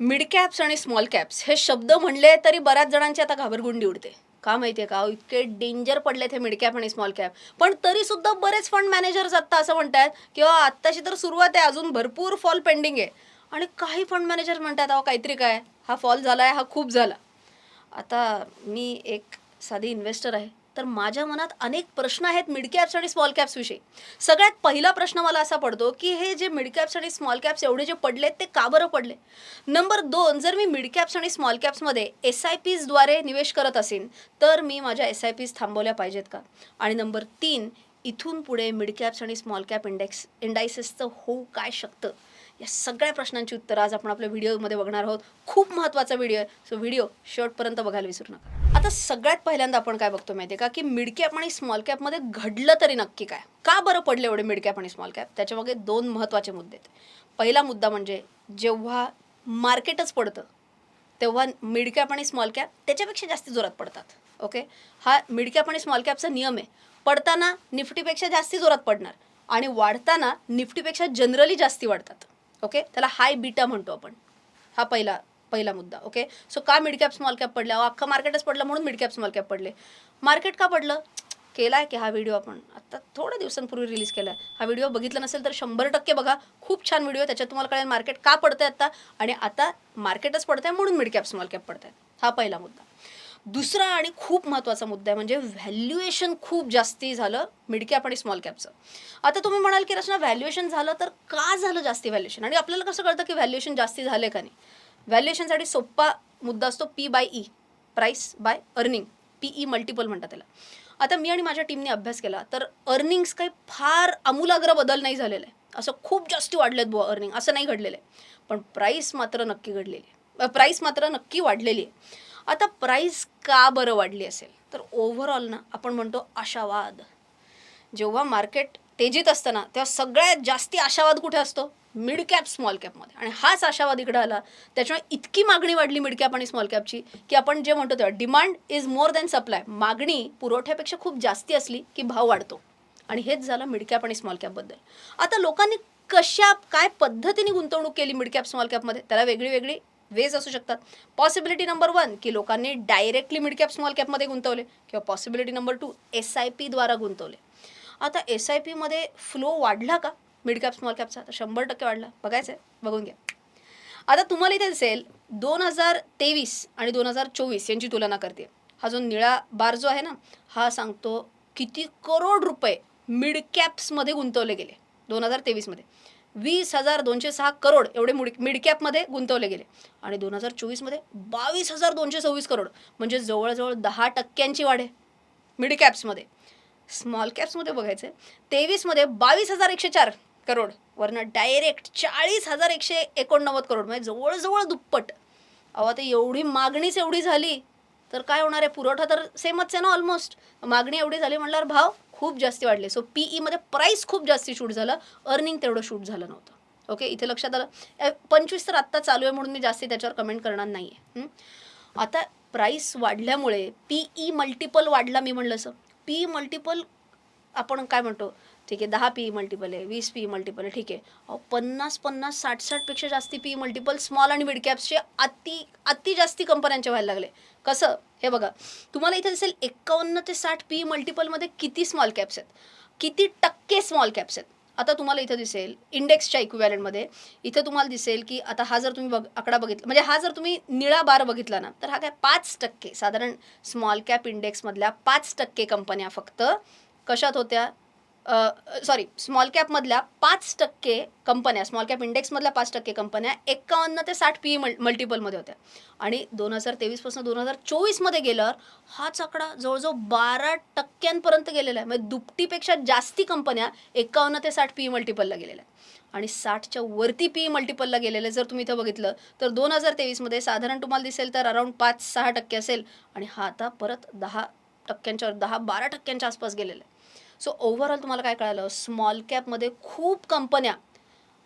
Mid caps आणि small caps हे शब्द म्हणले तरी बऱ्याच जणांची आता घाबरगुंडी उडते. का माहितीये का? अहो, इतके डेंजर पडलेत हे मिड कॅप आणि स्मॉल कॅप. पण तरी सुद्धा बरेच फंड मॅनेजर्स आता असं म्हणतात किंवा आत्ताशी तर सुरुवात आहे. अजून भरपूर फॉल पेंडिंग आहे. आणि काही फंड मॅनेजर म्हणतात अहो काहीतरी काय? हा फॉल झाला आहे हा खूप झाला. आता मी एक साधी इन्व्हेस्टर आहे. तर माझ्या मनात अनेक प्रश्न आहेत मिड कॅप्स आणि स्मॉल कॅप्स विषयी. सगळ्यात पहिला प्रश्न मला असा पडतो की हे जे मिड कॅप्स आणि स्मॉल कॅप्स एवढे जे पडले ते का बरं पडले? नंबर दोन जर मी मिड कॅप्स आणि स्मॉल कॅप्समध्ये एस आय पीजद्वारे निवेश करत असेन तर मी माझ्या एस आय पीज थांबवल्या पाहिजेत का? आणि नंबर तीन इथून पुढे मिड कॅप्स आणि स्मॉल कॅप इंडेक्स इंडायसेसचं होऊ काय शकतं? या सगळ्या प्रश्नांची उत्तरं आज आपण आपल्या व्हिडिओमध्ये बघणार आहोत. खूप महत्त्वाचा व्हिडिओ आहे. सो व्हिडिओ शेवटपर्यंत बघायला विसरू नका. आता सगळ्यात पहिल्यांदा आपण काय बघतो माहिती आहे का? की मिड कॅप आणि स्मॉल कॅपमध्ये घडलं तरी नक्की काय? का बरं पडलं एवढे मिड कॅप आणि स्मॉल कॅप त्याच्यामागे दोन महत्त्वाचे मुद्दे आहेत. पहिला मुद्दा म्हणजे जेव्हा मार्केटच पडतं तेव्हा मिड कॅप आणि स्मॉल कॅप त्याच्यापेक्षा जास्त जोरात पडतात. ओके हा मिड कॅप आणि स्मॉल कॅपचा नियम आहे. पडताना निफ्टीपेक्षा जास्त जोरात पडणार आणि वाढताना निफ्टीपेक्षा जनरली जास्ती वाढतात. ओके त्याला हाय बीटा म्हणतो आपण. हा पहिला पहिला मुद्दा ओके सो का मिड कॅप स्मॉल कॅप पडल्या अहो, अख्खं मार्केटच पडलं म्हणून मिड कॅप स्मॉल कॅप पडले. मार्केट का पडलं? केलाय की हा व्हिडिओ आपण. आता थोड्या दिवसांपूर्वी रिलीज केला आहे हा व्हिडिओ बघितला नसेल तर शंभर टक्के बघा. खूप छान व्हिडिओ आहे. त्याच्यात तुम्हाला कळेल मार्केट का पडतंय आता. आणि आता मार्केटच पडतंय म्हणून मिड कॅप स्मॉल कॅप पडत आहेत हा पहिला मुद्दा. दुसरा आणि खूप महत्त्वाचा मुद्दा आहे म्हणजे व्हॅल्युएशन खूप जास्ती झालं मिड कॅप आणि स्मॉल कॅपचं आता तुम्ही म्हणाल की रचना व्हॅल्युएशन झालं तर का झालं जास्ती व्हॅल्युएशन आणि आपल्याला कसं कळतं की व्हॅल्युएशन जास्ती झालं का नाही? व्हॅल्युएशनसाठी सोपा मुद्दा असतो P by E price by earning P E multiple म्हणतात त्याला. आता मी आणि माझ्या टीमने अभ्यास केला तर अर्निंग्स काही फार आमूलाग्र बदल नाही झालेला आहे. असं खूप जास्त वाढलेत बुवा अर्निंग असं नाही घडलेलं आहे. पण प्राईस मात्र नक्की घडलेली आहे. प्राईस मात्र नक्की वाढलेली आहे. आता प्राईस का बरं वाढली असेल? तर ओव्हरऑल ना आपण म्हणतो आशावाद. जेव्हा मार्केट तेजीत असताना तेव्हा सगळ्यात जास्ती आशावाद कुठे असतो? मिड कॅप स्मॉल कॅपमध्ये आणि हाच आशावाद इकडे आला त्याच्यामुळे इतकी मागणी वाढली मिड कॅप आणि स्मॉल कॅपची की आपण जे म्हणतो तेव्हा demand is more than supply मागणी पुरवठ्यापेक्षा खूप जास्ती असली की भाव वाढतो. आणि हेच झालं मिड कॅप आणि स्मॉल कॅपबद्दल आता लोकांनी कशा काय पद्धतीने गुंतवणूक केली मिड कॅप स्मॉल कॅपमध्ये त्याला वेगळी वेगळी वेज असू शकतात. पॉसिबिलिटी नंबर वन की लोकांनी डायरेक्टली मिड कॅप स्मॉल कॅपमध्ये गुंतवले किंवा possibility number two S I पीद्वारा गुंतवले. आता एस आय पीमध्ये फ्लो वाढला का? मिड कॅप स्मॉल कॅपचा तर शंभर टक्के वाढला. बघायचं आहे बघून घ्या. आता तुम्हाला इथे दिसेल दोन हजार तेवीस आणि दोन हजार चोवीस यांची तुलना करते. हा जो निळा बार जो आहे ना हा सांगतो किती करोड रुपये मिड कॅप्समध्ये गुंतवले गेले. दोन हजार तेवीसमध्ये वीस हजार दोनशे सहा करोड एवढे मुड मिड कॅपमध्ये गुंतवले गेले. आणि दोन हजार चोवीसमध्ये बावीस हजार दोनशे सव्वीस करोड. म्हणजे जवळजवळ दहा टक्क्यांची वाढ आहे मिड कॅप्समध्ये स्मॉल कॅप्समध्ये बघायचं आहे तेवीसमध्ये बावीस हजार एकशे चार करोड वरनं डायरेक्ट चाळीस हजार एकशे एकोणनव्वद करोड म्हणजे जवळजवळ दुप्पट. अहो आता एवढी मागणीच एवढी झाली तर काय होणार आहे? पुरवठा तर सेमच आहे ना ऑलमोस्ट मागणी एवढी झाली म्हणल्यावर भाव खूप जास्ती वाढले. सो पीईमध्ये प्राईस खूप जास्ती शूट झालं अर्निंग तेवढं शूट झालं नव्हतं. ओके इथे लक्षात आलं. पंचवीस तर आत्ता चालू आहे म्हणून मी जास्ती त्याच्यावर कमेंट करणार नाही आहे आता प्राईस वाढल्यामुळे पीई मल्टिपल वाढला मी म्हणलं असं. पी मल्टिपल आपण काय म्हणतो? ठीक आहे दहा पी मल्टिपल आहे वीस पी मल्टिपल आहे ठीक आहे. अहो पन्नास पन्नास साठ साठपेक्षा जास्ती पी मल्टिपल स्मॉल आणि मिड कॅप्सचे अति अति जास्ती कंपन्यांचे व्हायला लागले. कसं? हे बघा तुम्हाला इथे दिसेल एकावन्न ते साठ पी मल्टिपलमध्ये किती स्मॉल कॅप्स आहेत? किती टक्के स्मॉल कॅप्स आहेत? आता तुम्हाला इथं दिसेल इंडेक्सच्या इक्विवॅलंटमध्ये इथं तुम्हाला दिसेल की आता हा जर तुम्ही बघ आकडा बघितला म्हणजे हा जर तुम्ही निळा बार बघितला ना तर हा काय पाच टक्के साधारण स्मॉल कॅप इंडेक्समधल्या पाच टक्के कंपन्या फक्त कशात होत्या? सॉरी स्मॉल कॅपमधल्या पाच टक्के कंपन्या स्मॉल कॅप इंडेक्समधल्या पाच टक्के कंपन्या एकावन्न ते साठ पी मल मल्टिपलमध्ये होत्या. आणि दोन हजार तेवीसपासून दोन हजार चोवीसमध्ये गेल्यावर हाच आकडा जवळजवळ बारा टक्क्यांपर्यंत गेलेला आहे. म्हणजे दुपटीपेक्षा जास्ती कंपन्या एकावन्न ते साठ पी मल्टिपलला गेलेल्या आहेत. आणि साठच्या वरती पी मल्टिपलला गेलेले जर तुम्ही इथं बघितलं तर दोन हजार तेवीसमध्ये साधारण तुम्हाला दिसेल तर अराऊंड पाच सहा टक्के असेल. आणि हा आता परत दहा टक्क्यांच्या दहा बारा टक्क्यांच्या आसपास गेलेला आहे. सो ओव्हरऑल तुम्हाला काय कळालं? स्मॉल कॅपमध्ये खूप कंपन्या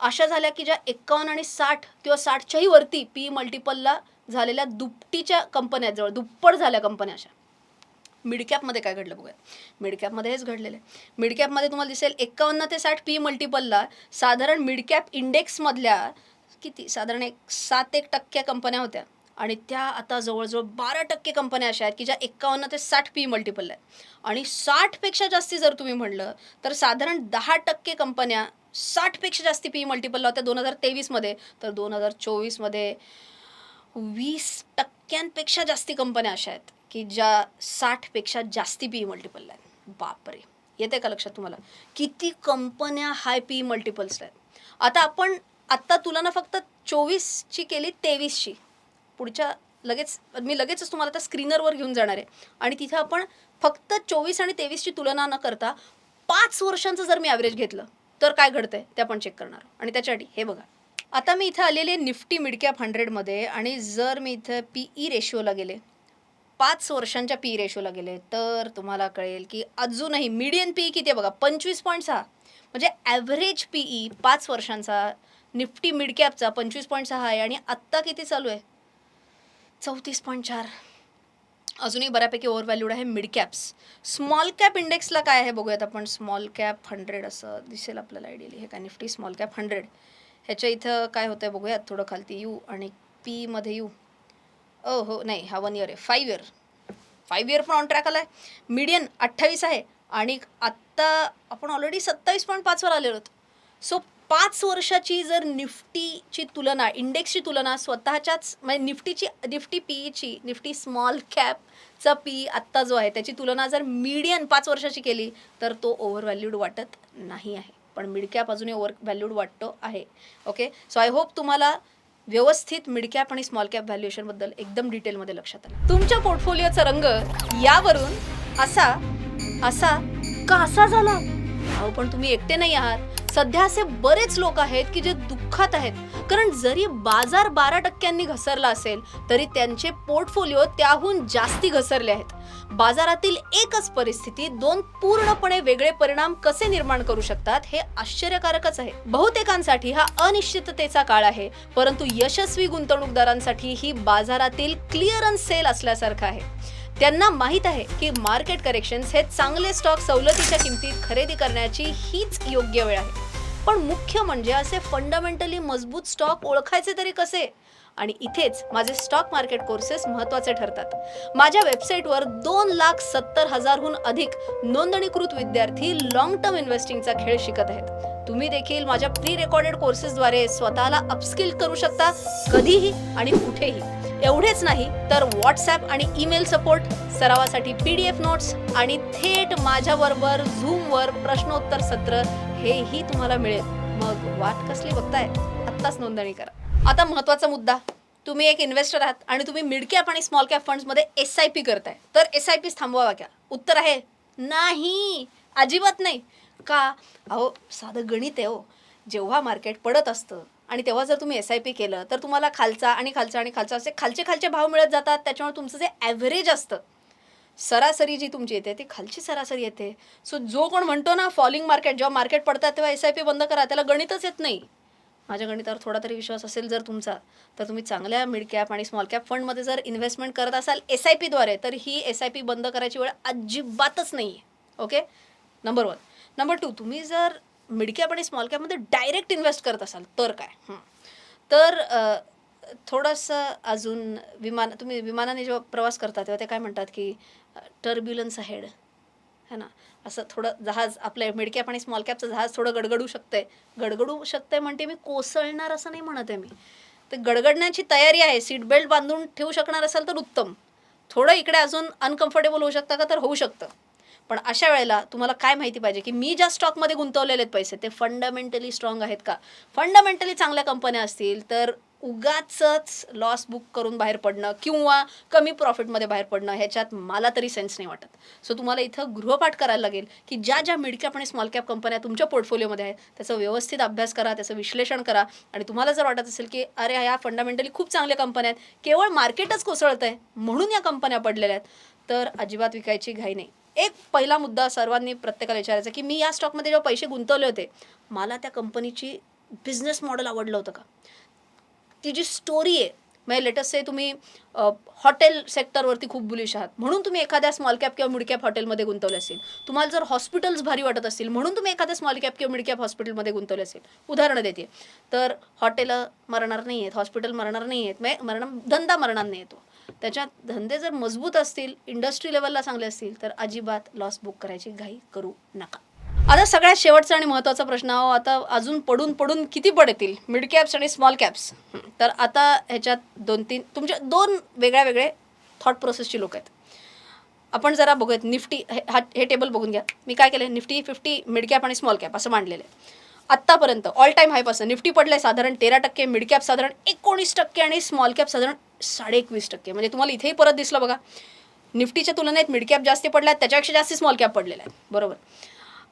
अशा झाल्या की ज्या एकावन्न आणि साठ किंवा साठच्याही वरती पी मल्टिपलला झालेल्या दुपटीच्या कंपन्या जवळ दुप्पट झाल्या कंपन्या अशा. मिडकॅपमध्ये काय घडलं बघूया. मिडकॅपमध्ये हेच घडलेलं आहे. मिडकॅपमध्ये तुम्हाला दिसेल एकावन्न ते साठ पी मल्टिपलला साधारण मिडकॅप इंडेक्समधल्या किती? साधारण एक सात एक टक्क्या कंपन्या होत्या. आणि त्या आता जवळजवळ बारा टक्के कंपन्या अशा आहेत की ज्या एक्कावन्न ते साठ पी मल्टिपल आहेत. आणि साठपेक्षा जास्ती जर तुम्ही म्हणलं तर साधारण दहा टक्के कंपन्या साठपेक्षा जास्ती पी मल्टिपलला होत्या दोन हजार तेवीसमध्ये तर दोन हजार चोवीसमध्ये वीस टक्क्यांपेक्षा जास्ती कंपन्या अशा आहेत की ज्या साठपेक्षा जास्ती पी मल्टिपलला आहेत. बापरे. येते का लक्षात तुम्हाला? किती कंपन्या हाय पी मल्टिपल्स आहेत. आता आपण आत्ता तुलना फक्त चोवीसची केली तेवीसची पुढच्या लगेच मी लगेचच तुम्हाला त्या स्क्रीनरवर घेऊन जाणार आहे. आणि तिथं आपण फक्त चोवीस आणि तेवीसची तुलना न करता पाच वर्षांचं जर मी ॲव्हरेज घेतलं तर काय घडतंय? ते आपण चेक करणार. आणि त्याच्यासाठी हे बघा. आता मी इथं आलेले निफ्टी मिडकॅप हंड्रेडमध्ये आणि जर मी इथं पी ई रेशिओला गेले पाच वर्षांच्या पी ई रेशोला गेले तर तुम्हाला कळेल की अजूनही मीडियन पी ई किती आहे बघा? पंचवीस पॉईंट सहा. म्हणजे ॲव्हरेज पी ई पाच वर्षांचा निफ्टी मिडकॅपचा पंचवीस पॉईंट सहा आहे आणि आत्ता किती चालू आहे? चौतीस पॉईंट चार. अजूनही बऱ्यापैकी ओव्हर व्हॅल्यूड आहे मिड कॅप्स स्मॉल कॅप इंडेक्सला काय आहे बघूयात आपण. स्मॉल कॅप हंड्रेड असं दिसेल आपल्याला आयडियली हे काय निफ्टी स्मॉल कॅप हंड्रेड ह्याच्या इथं काय होतं आहे बघूयात थोडं खालती यू आणि पीमध्ये यू. ओ हो नाही हा वन इयर आहे. फाईव्ह इयर फाईव्ह इयर पण ऑन ट्रॅक आला आहे मीडियन अठ्ठावीस आहे. आणि आत्ता आपण ऑलरेडी सत्तावीस पॉईंट पाचवर आलेलो आहोत. सो पाच वर्षाची जर निफ्टीची तुलना इंडेक्सची तुलना स्वतःच्याच म्हणजे निफ्टीची निफ्टी पीईची निफ्टी स्मॉल कॅपचा पी आत्ता जो आहे त्याची तुलना जर मीडियन पाच वर्षाची केली तर तो ओव्हर व्हॅल्यूड वाटत नाही आहे. पण मिडकॅप अजूनही ओव्हर व्हॅल्यूड वाटतो आहे. ओके सो आय होप तुम्हाला व्यवस्थित मिड कॅप आणि स्मॉल कॅप व्हॅल्युएशनबद्दल एकदम डिटेलमध्ये लक्षात आलं. तुमच्या पोर्टफोलिओचा रंग यावरून असा असा का असा झाला? अहो पण तुम्ही एकटे नाही आहात. सध्या असे बरेच लोक आहेत की जे दुःखात आहेत. कारण जरी बाजार बारा टक्क्यांनी घसरला असेल तरी त्यांचे पोर्टफोलिओ त्याहून जास्ती घसरले आहेत. बाजारातील एकच परिस्थिती दोन पूर्णपणे वेगळे परिणाम कसे निर्माण करू शकतात हे आश्चर्यकारकच आहे. बहुतेकांसाठी हा अनिश्चिततेचा काळ आहे परंतु यशस्वी गुंतवणूकदारांसाठी ही बाजारातील क्लिअरन्स सेल असल्यासारखं आहे. त्यांना माहीत आहे की मार्केट करेक्शन्स हे चांगले स्टॉक सवलतीच्या किमतीत खरेदी करण्याची हीच योग्य वेळ आहे. पण मुख्य म्हणजे असे फंडामेंटली मजबूत स्टॉक ओळखायचे तरी कसे? आणि इथेच माझे स्टॉक मार्केट कोर्सेस महत्त्वाचे ठरतात. माझ्या वेबसाईटवर दोन लाख सत्तर हजारहून अधिक नोंदणीकृत विद्यार्थी लॉंग टर्म इन्व्हेस्टिंगचा खेळ शिकत आहेत. तुम्ही देखील माझ्या प्री रेकॉर्डेड कोर्सेसद्वारे स्वतःला अपस्किल करू शकता कधीही आणि कुठेही. एवढेच नाही तर व्हॉट्सॲप आणि ईमेल सपोर्ट सरावासाठी पी डी एफ नोट्स आणि थेट माझ्याबरोबर झूमवर प्रश्नोत्तर सत्र हेही तुम्हाला मिळेल. मग वाट कसली बघताय? आत्ताच नोंदणी करा. आता महत्त्वाचा मुद्दा. तुम्ही एक इन्व्हेस्टर आहात आणि तुम्ही मिड कॅप आणि स्मॉल कॅप फंड्समध्ये एस आय पी करताय. तर एस आय पीच थांबवावा क्या? उत्तर आहे नाही. अजिबात नाही. का? अहो साधं गणित आहे हो. जेव्हा मार्केट पडत असतं आणि तेव्हा जर तुम्ही एस आय पी केलं तर तुम्हाला खालचा आणि खालचा आणि खालचा असे खालचे खालचे भाव मिळत जातात. त्याच्यामुळे तुमचं जे ॲव्हरेज असतं सरासरी जी तुमची येते ती खालची सरासरी येते. सो जो कोण म्हणतो ना फॉलिंग मार्केट जेव्हा मार्केट पडतात तेव्हा एस आय पी बंद करा. त्याला गणितच येत नाही. माझ्या गणितावर थोडा तरी विश्वास असेल जर तुमचा तर तुम्ही चांगल्या मिड कॅप आणि स्मॉल कॅप फंडमध्ये जर इन्व्हेस्टमेंट करत असाल एस आय पीद्वारे तर ही एस आय पी बंद करायची वेळ अजिबातच नाही आहे okay number one number two तुम्ही जर मिडकॅप आणि स्मॉल कॅपमध्ये डायरेक्ट इन्व्हेस्ट करत असाल तर काय? तर थोडंसं अजून विमान तुम्ही विमानाने जेव्हा प्रवास करता तेव्हा ते काय म्हणतात की टर्ब्युलन्स हेड है ना? असं थोडं जहाज आपलं मिडकॅप आणि स्मॉल कॅपचं जहाज थोडं गडगडू शकतंय. गडगडू शकतंय म्हणते मी कोसळणार असं नाही म्हणत आहे मी. ते गडगडण्याची तयारी आहे. सीट बेल्ट बांधून ठेवू शकणार असाल तर उत्तम. थोडं इकडे अजून अनकम्फर्टेबल होऊ शकता का? तर होऊ शकतं. पण अशा वेळेला तुम्हाला काय माहिती पाहिजे की मी ज्या स्टॉकमध्ये गुंतवलेले आहेत पैसे ते फंडामेंटली स्ट्रॉंग आहेत का? फंडामेंटली चांगल्या कंपन्या असतील तर उगाचच लॉस बुक करून बाहेर पडणं किंवा कमी प्रॉफिटमध्ये बाहेर पडणं ह्याच्यात मला तरी सेन्स नाही वाटत. सो तुम्हाला इथं गृहपाठ करायला लागेल की ज्या ज्या मिड कॅप आणि स्मॉल कॅप कंपन्या तुमच्या पोर्टफोलिओमध्ये आहेत त्याचा व्यवस्थित अभ्यास करा त्याचं विश्लेषण करा. आणि तुम्हाला जर वाटत असेल की अरे ह्या फंडामेंटली खूप चांगल्या कंपन्या आहेत केवळ मार्केटच कोसळत आहे म्हणून या कंपन्या पडलेल्या आहेत तर अजिबात विकायची घाई नाही. एक पहिला मुद्दा सर्वांनी प्रत्येकाला विचारायचा की मी या स्टॉकमध्ये जेव्हा पैसे गुंतवले होते मला त्या कंपनीची बिझनेस मॉडेल आवडलं होतं का? ती जी स्टोरी आहे म्हणजे लेटस्ट से तुम्ही हॉटेल सेक्टरवरती खूप बुलिश आहात. म्हणून तुम्ही एखाद्या स्मॉल कॅप किंवा मिड कॅप हॉटेलमध्ये गुंतवले असेल. तुम्हाला जर हॉस्पिटल्स भारी वाटत असतील म्हणून तुम्ही एखाद्या स्मॉल कॅप किंवा मिड कॅप हॉस्पिटलमध्ये गुंतवले असेल. उदाहरणं देते. तर हॉटेल मरणार नाही आहेत हॉस्पिटल मरणार नाही आहेत म्हणजे मरण धंदा मरणार नाही येतो त्याच्यात धंदे जर मजबूत असतील इंडस्ट्री लेवलला चांगले असतील तर अजिबात लॉस बुक करायची घाई करू नका. आता सगळ्यात शेवटचा आणि महत्त्वाचा प्रश्न अहो आता अजून पडून पडून किती पडतील? मिड कॅप्स आणि स्मॉल कॅप्स तर आता ह्याच्यात दोन तीन तुमच्या दोन वेगळ्या वेगळे थॉट प्रोसेसची लोक आहेत. आपण जरा बघूयात निफ्टी हे हा हे टेबल बघून घ्या. मी काय केलं निफ्टी फिफ्टी मिड कॅप आणि स्मॉल कॅप असं मांडलेलं आहे. आत्तापर्यंत ऑल टाईम हायपासून निफ्टी पडले साधारण तेरा टक्के मिड कॅप साधारण एकोणीस टक्के आणि स्मॉल कॅप साधारण साडे एकवीस टक्के. म्हणजे तुम्हाला इथेही परत दिसलं बघा. निफ्टीच्या तुलनेत मिड कॅप जास्ती पडल्या त्याच्यापेक्षा जास्त स्मॉल कॅप पडलेला आहे. बरोबर?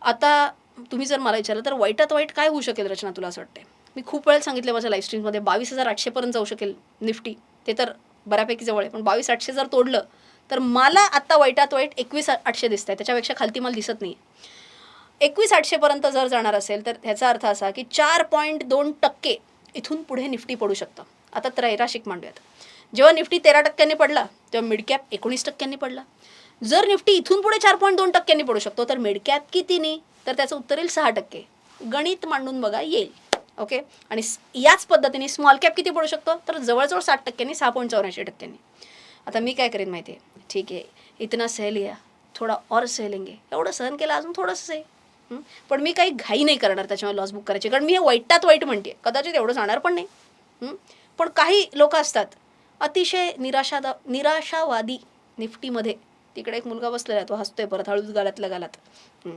आता तुम्ही जर मला विचारलं तर वाईटात वाईट काय होऊ शकेल रचना तुला असं वाटते मी खूप वेळेला सांगितलं माझ्या लाईफस्ट्रीममध्ये बावीस हजार आठशेपर्यंत जाऊ शकेल निफ्टी. ते तर बऱ्यापैकी जवळ आहे पण बावीस आठशे जर तोडलं तर मला आत्ता वाईटात वाईट एकवीस आठशे दिसत आहे त्याच्यापेक्षा खालती मला दिसत नाही एकवीस आठशेपर्यंत जर जाणार असेल तर ह्याचा अर्थ असा की चार पॉईंट दोन टक्के इथून पुढे निफ्टी पडू शकतं. आता त्रैराशिक मांडूयात. जेव्हा निफ्टी तेरा टक्क्यांनी पडला तेव्हा मिडकॅप एकोणीस टक्क्यांनी पडला. जर निफ्टी इथून पुढे चार पॉईंट दोन टक्क्यांनी पडू शकतो तर मिडकॅप किती नाही तर त्याचं उत्तर येईल सहा टक्के. गणित मांडून बघा येईल. ओके? आणि याच पद्धतीने स्मॉल कॅप किती पडू शकतो? तर जवळजवळ साठ टक्क्यांनी सहा पॉईंट चौऱ्याऐंशी टक्क्यांनी. आता मी काय करेन माहिती आहे ठीक आहे. इतना सह लिया थोडा और सह लेंगे एवढं सहन केलं अजून थोडंसं आहे पण मी काही घाई नाही करणार त्याच्यामुळे लॉस बुक करायची. कारण मी हे वाईटात वाईट म्हणते कदाचित एवढं जाणार पण नाही. पण काही लोक असतात अतिशय निराशादा निराशावादी निफ्टीमध्ये. तिकडे एक मुलगा बसलेला आहे तो हसतोय परत हळूच गालातल्या गालात.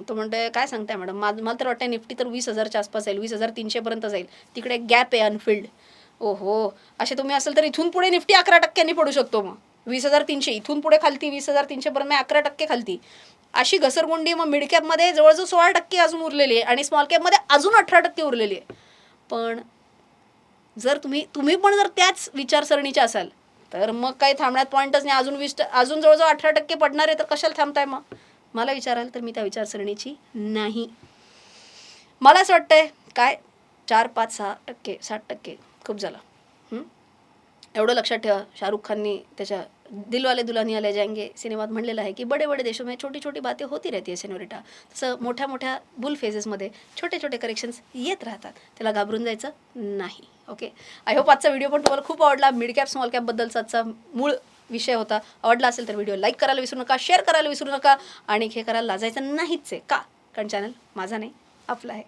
तो म्हणतोय काय सांगताय मॅडम? मा मला तर वाटतं निफ्टी तर वीस हजारच्या आसपास जाईल. वीस हजार तीनशेपर्यंत जाईल. तिकडे एक गॅप आहे अनफिल्ड ओहो असे तुम्ही असेल तर इथून पुढे निफ्टी अकरा टक्क्यांनी पडू शकतो मग. वीस हजार तीनशे इथून पुढे खालती वीस हजार तीनशेपर्यंत मी अकरा टक्के खालती. अशी घसरगुंडी मग मिड कॅपमध्ये जवळजवळ सोळा टक्के अजून उरलेली आहे आणि स्मॉल कॅपमध्ये अजून अठरा टक्के उरलेली आहे. पण जर तुम्ही तुम्ही पण जर त्याच विचारसरणीचे असाल तर मग काही थांबण्यात पॉईंटच नाही. अजून वीस अजून जवळजवळ अठरा टक्के पडणार आहे तर कशाला थांबताय मग? मला विचाराल तर मी त्या विचारसरणीची नाही. मला असं वाटतंय काय? चार पाच सहा टक्के साठ टक्के खूप झालं. एवढं लक्षात ठेवा शाहरुख खाननी त्याच्या दिलवाले दुल्हनिया ले जाएंगे सिनेमात म्हणलेलं आहे की बडे बडे देशों में छोटी छोटी बातें होती रहती है सेनोरिटा तसं मोठ्या मोठ्या बुल फेजेसमध्ये छोटे छोटे करेक्शन्स येत राहतात. त्याला घाबरून जायचं नाही ओके आय होप आजचा व्हिडिओ पण तुम्हाला खूप आवडला. मिड कॅप स्मॉल कॅपबद्दलचा आजचा मूळ विषय होता. आवडला असेल तर व्हिडिओ लाईक करायला विसरू नका शेअर करायला विसरू नका. आणि हे करायला लाजायचं नाहीच आहे का? कारण चॅनल माझा नाही आपला आहे.